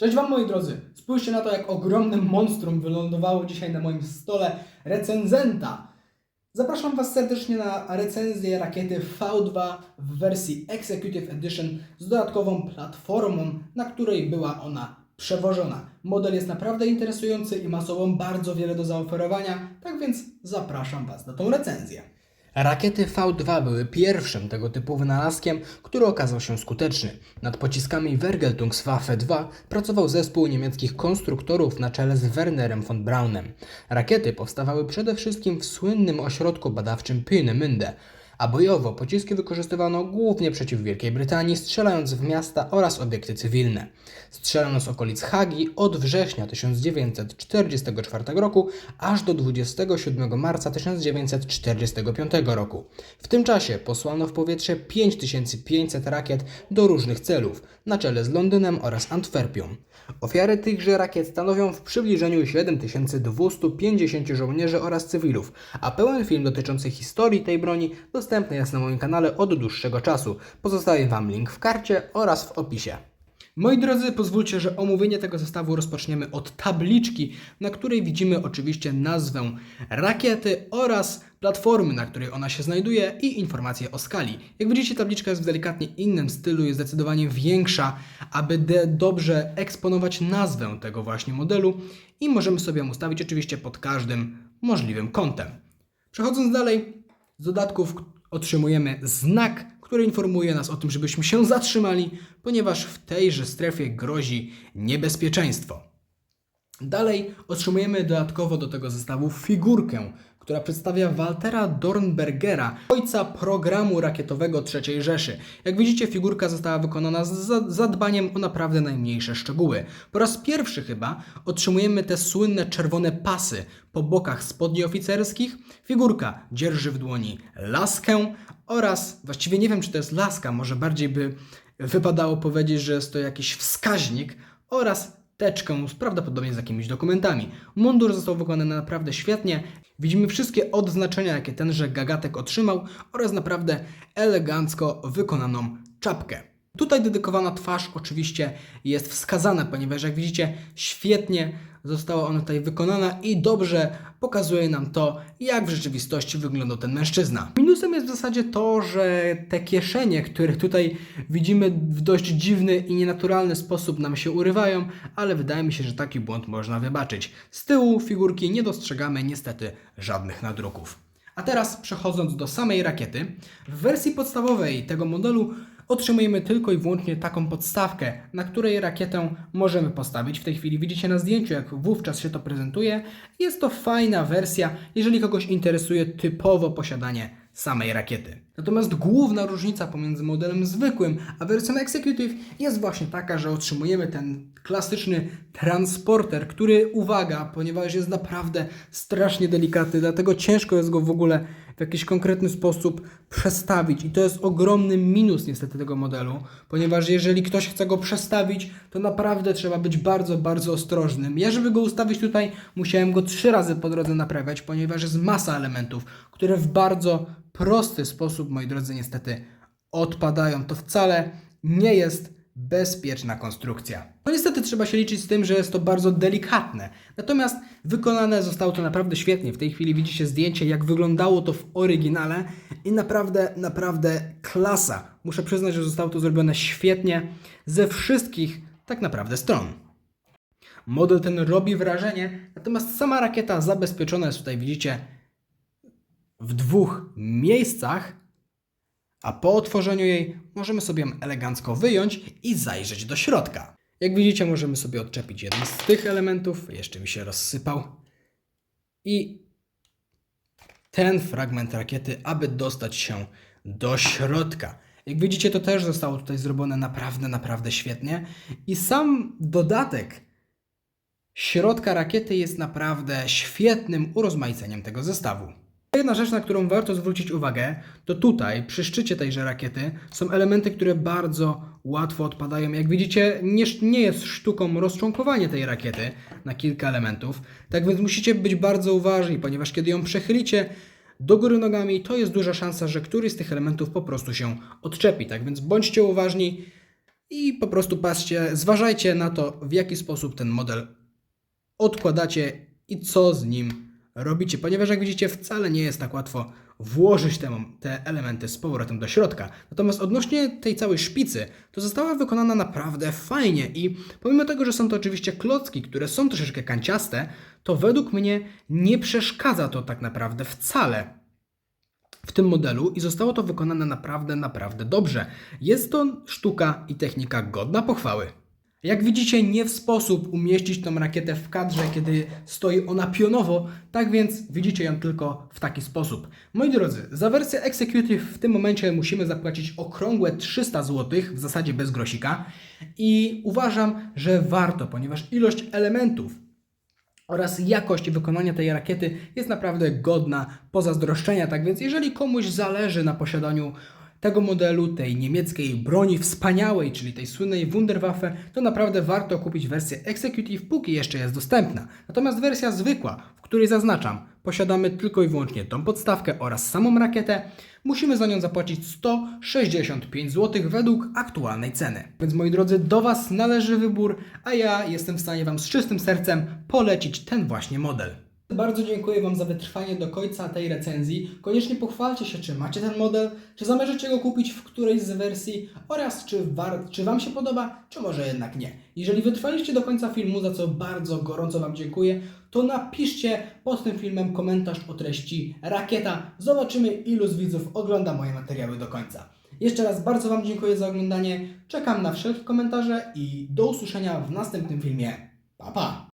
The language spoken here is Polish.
Cześć Wam moi drodzy! Spójrzcie na to, jak ogromne monstrum wylądowało dzisiaj na moim stole recenzenta. Zapraszam Was serdecznie na recenzję rakiety V2 w wersji Executive Edition z dodatkową platformą, na której była ona przewożona. Model jest naprawdę interesujący i ma sobą bardzo wiele do zaoferowania, tak więc zapraszam Was na tą recenzję. Rakiety V2 były pierwszym tego typu wynalazkiem, który okazał się skuteczny. Nad pociskami Vergeltungswaffe 2 pracował zespół niemieckich konstruktorów na czele z Wernerem von Braunem. Rakiety powstawały przede wszystkim w słynnym ośrodku badawczym Peenemünde, a bojowo pociski wykorzystywano głównie przeciw Wielkiej Brytanii, strzelając w miasta oraz obiekty cywilne. Strzelano z okolic Hagi od września 1944 roku aż do 27 marca 1945 roku. W tym czasie posłano w powietrze 5500 rakiet do różnych celów, na czele z Londynem oraz Antwerpią. Ofiary tychże rakiet stanowią w przybliżeniu 7250 żołnierzy oraz cywilów, a pełen film dotyczący historii tej broni dostępny jest na moim kanale od dłuższego czasu. Pozostaje Wam link w karcie oraz w opisie. Moi drodzy, pozwólcie, że omówienie tego zestawu rozpoczniemy od tabliczki, na której widzimy oczywiście nazwę rakiety oraz platformy, na której ona się znajduje i informacje o skali. Jak widzicie, tabliczka jest w delikatnie innym stylu, jest zdecydowanie większa, aby dobrze eksponować nazwę tego właśnie modelu i możemy sobie ją ustawić oczywiście pod każdym możliwym kątem. Przechodząc dalej, z dodatków otrzymujemy znak, który informuje nas o tym, żebyśmy się zatrzymali, ponieważ w tejże strefie grozi niebezpieczeństwo. Dalej otrzymujemy dodatkowo do tego zestawu figurkę, która przedstawia Waltera Dornbergera, ojca programu rakietowego III Rzeszy. Jak widzicie, figurka została wykonana z za- zadbaniem o naprawdę najmniejsze szczegóły. Po raz pierwszy chyba otrzymujemy te słynne czerwone pasy po bokach spodni oficerskich. Figurka dzierży w dłoni laskę oraz, właściwie nie wiem czy to jest laska, może bardziej by wypadało powiedzieć, że jest to jakiś wskaźnik oraz teczkę z prawdopodobnie z jakimiś dokumentami. Mundur został wykonany naprawdę świetnie. Widzimy wszystkie odznaczenia, jakie tenże gagatek otrzymał oraz naprawdę elegancko wykonaną czapkę. Tutaj dedykowana twarz oczywiście jest wskazana, ponieważ jak widzicie świetnie została ona tutaj wykonana i dobrze pokazuje nam to, jak w rzeczywistości wyglądał ten mężczyzna. Minusem jest w zasadzie to, że te kieszenie, które tutaj widzimy w dość dziwny i nienaturalny sposób nam się urywają, ale wydaje mi się, że taki błąd można wybaczyć. Z tyłu figurki nie dostrzegamy niestety żadnych nadruków. A teraz przechodząc do samej rakiety, w wersji podstawowej tego modelu otrzymujemy tylko i wyłącznie taką podstawkę, na której rakietę możemy postawić. W tej chwili widzicie na zdjęciu, jak wówczas się to prezentuje. Jest to fajna wersja, jeżeli kogoś interesuje typowo posiadanie samej rakiety. Natomiast główna różnica pomiędzy modelem zwykłym a wersją Executive jest właśnie taka, że otrzymujemy ten klasyczny transporter, który, uwaga, ponieważ jest naprawdę strasznie delikatny, dlatego ciężko jest go w ogóle w jakiś konkretny sposób przestawić. I to jest ogromny minus niestety tego modelu, ponieważ jeżeli ktoś chce go przestawić, to naprawdę trzeba być bardzo, bardzo ostrożnym. Ja, żeby go ustawić tutaj, musiałem go trzy razy po drodze naprawiać, ponieważ jest masa elementów, które w bardzo prosty sposób, moi drodzy, niestety odpadają. To wcale nie jest bezpieczna konstrukcja. No niestety trzeba się liczyć z tym, że jest to bardzo delikatne. Natomiast wykonane zostało to naprawdę świetnie. W tej chwili widzicie zdjęcie, jak wyglądało to w oryginale i naprawdę, naprawdę klasa. Muszę przyznać, że zostało to zrobione świetnie ze wszystkich tak naprawdę stron. Model ten robi wrażenie, natomiast sama rakieta zabezpieczona jest tutaj, widzicie, w dwóch miejscach, a po otworzeniu jej możemy sobie elegancko wyjąć i zajrzeć do środka. Jak widzicie, możemy sobie odczepić jeden z tych elementów, jeszcze mi się rozsypał, i ten fragment rakiety, aby dostać się do środka. Jak widzicie, to też zostało tutaj zrobione naprawdę, naprawdę świetnie. I sam dodatek środka rakiety jest naprawdę świetnym urozmaiceniem tego zestawu. Jedna rzecz, na którą warto zwrócić uwagę, to tutaj, przy szczycie tejże rakiety, są elementy, które bardzo łatwo odpadają. Jak widzicie, nie, nie jest sztuką rozczłonkowanie tej rakiety na kilka elementów, tak więc musicie być bardzo uważni, ponieważ kiedy ją przechylicie do góry nogami, to jest duża szansa, że któryś z tych elementów po prostu się odczepi. Tak więc bądźcie uważni. i po prostu patrzcie, zważajcie na to, w jaki sposób ten model odkładacie i co z nim robicie, ponieważ jak widzicie wcale nie jest tak łatwo włożyć te, te elementy z powrotem do środka. Natomiast odnośnie tej całej szpicy, to została wykonana naprawdę fajnie i pomimo tego, że są to oczywiście klocki, które są troszeczkę kanciaste, to według mnie nie przeszkadza to tak naprawdę wcale w tym modelu i zostało to wykonane naprawdę, naprawdę dobrze. Jest to sztuka i technika godna pochwały. Jak widzicie, nie w sposób umieścić tą rakietę w kadrze, kiedy stoi ona pionowo, tak więc widzicie ją tylko w taki sposób. Moi drodzy, za wersję Executive w tym momencie musimy zapłacić okrągłe 300 zł, w zasadzie bez grosika i uważam, że warto, ponieważ ilość elementów oraz jakość wykonania tej rakiety jest naprawdę godna pozazdroszczenia. Tak więc, jeżeli komuś zależy na posiadaniu tego modelu, tej niemieckiej broni wspaniałej, czyli tej słynnej Wunderwaffe, to naprawdę warto kupić wersję Executive, póki jeszcze jest dostępna. Natomiast wersja zwykła, w której zaznaczam, posiadamy tylko i wyłącznie tą podstawkę oraz samą rakietę, musimy za nią zapłacić 165 zł według aktualnej ceny. Więc moi drodzy, do Was należy wybór, a ja jestem w stanie Wam z czystym sercem polecić ten właśnie model. Bardzo dziękuję Wam za wytrwanie do końca tej recenzji. Koniecznie pochwalcie się, czy macie ten model, czy zamierzacie go kupić w którejś z wersji oraz czy, war, czy Wam się podoba, czy może jednak nie. Jeżeli wytrwaliście do końca filmu, za co bardzo gorąco Wam dziękuję, to napiszcie pod tym filmem komentarz o treści rakieta. Zobaczymy ilu z widzów ogląda moje materiały do końca. Jeszcze raz bardzo Wam dziękuję za oglądanie. Czekam na wszelkie komentarze i do usłyszenia w następnym filmie. Pa pa!